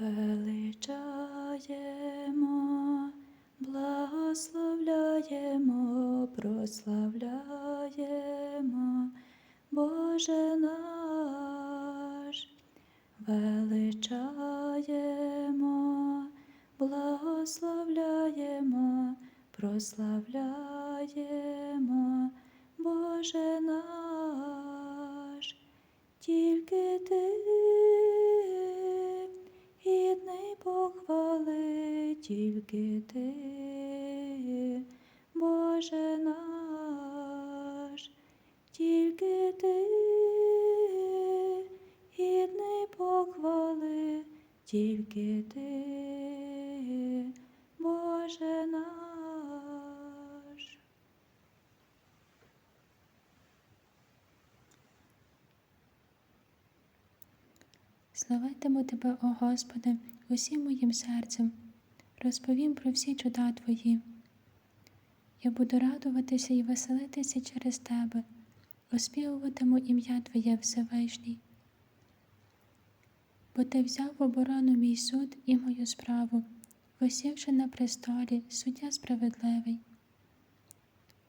величаємо, благословляємо, прославляємо, Боже наш, величаємо, благословляємо, прославляємо, тільки ти, Боже наш, тільки ти гідний похвали, тільки ти, Боже наш. Славитиму Тебе, о Господи, усім моїм серцем, розповім про всі чуда Твої. Я буду радуватися і веселитися через Тебе, оспівуватиму ім'я Твоє Всевишній. Бо Ти взяв в оборону мій суд і мою справу, посівши на престолі суддя справедливий.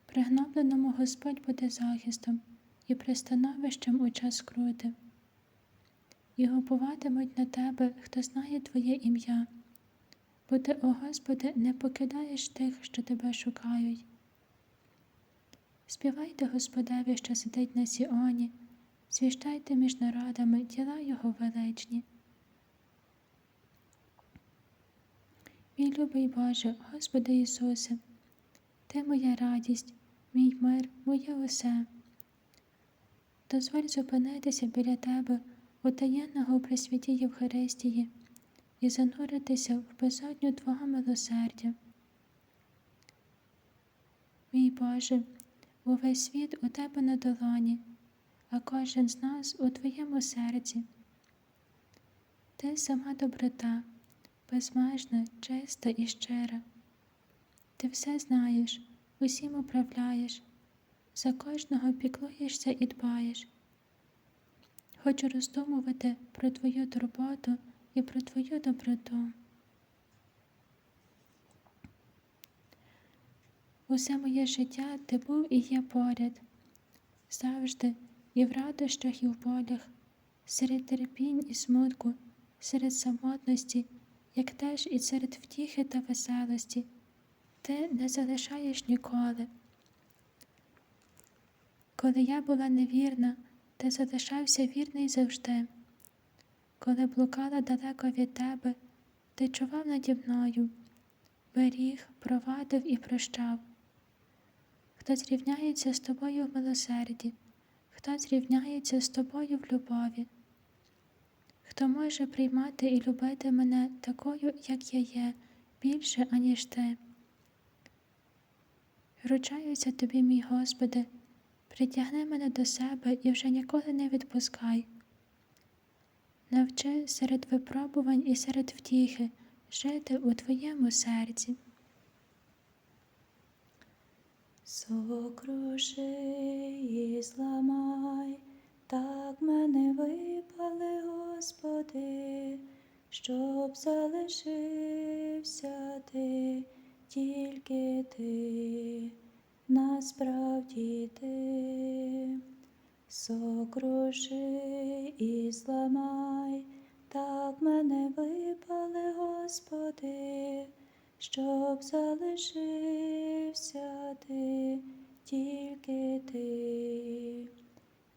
Пригнобленому Господь буде захистом і пристановищем у час скрути і гупуватимуть на тебе, хто знає Твоє ім'я, бо ти, о Господи, не покидаєш тих, що тебе шукають. Співайте Господеві, що сидить на Сіоні, звіщайте між народами діла Його величні. Мій любий Боже, Господи Ісусе, Ти моя радість, мій мир, моє усе. Дозволь зупинитися біля Тебе у таєнного присвяті Євхаристії і зануритися в безодню Твого милосердя. Мій Боже, увесь світ у Тебе на долоні, а кожен з нас у Твоєму серці. Ти сама доброта, безмежна, чиста і щира. Ти все знаєш, усім управляєш, за кожного піклуєшся і дбаєш. Хочу роздумувати про Твою турботу і про Твою доброту. Усе моє життя ти був і є поряд, завжди і в радощах, і в болях, серед терпінь і смутку, серед самотності, як теж і серед втіхи та веселості. Ти не залишаєш ніколи. Коли я була невірна, ти залишався вірний завжди. Коли блукала далеко від тебе, ти чував наді мною, беріг, провадив і прощав. Хто зрівняється з тобою в милосерді, хто зрівняється з тобою в любові, хто може приймати і любити мене такою, як я є, більше, аніж ти. Ручаюся тобі, мій Господи. Притягни мене до себе і вже ніколи не відпускай. Навчи серед випробувань і серед втіхи жити у твоєму серці. Сокруши і зламай, так мене випали, Господи, щоб залишився ти, тільки ти насправді ти, сокруши і зламай, так мене випали, Господи, щоб залишився ти, тільки ти,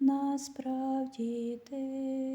насправді ти.